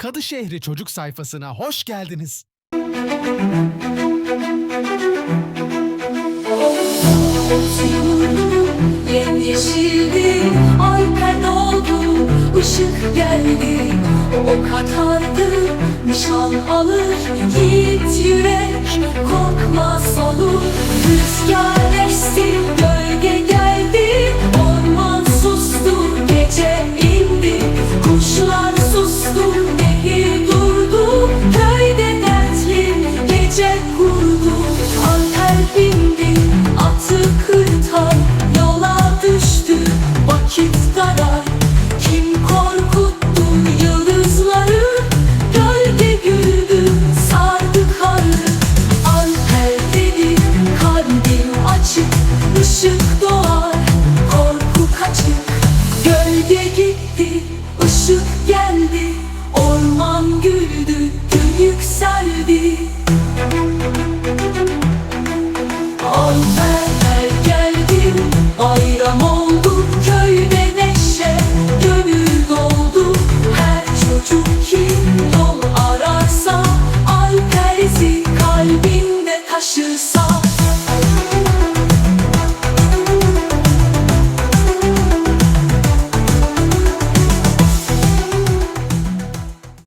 Kadışehri Çocuk sayfasına hoş geldiniz. Yemyeşildi Alper doldu ışık geldi O ok atardı nişan alır Yiğit yürek korkmaz açık Gölge gitti.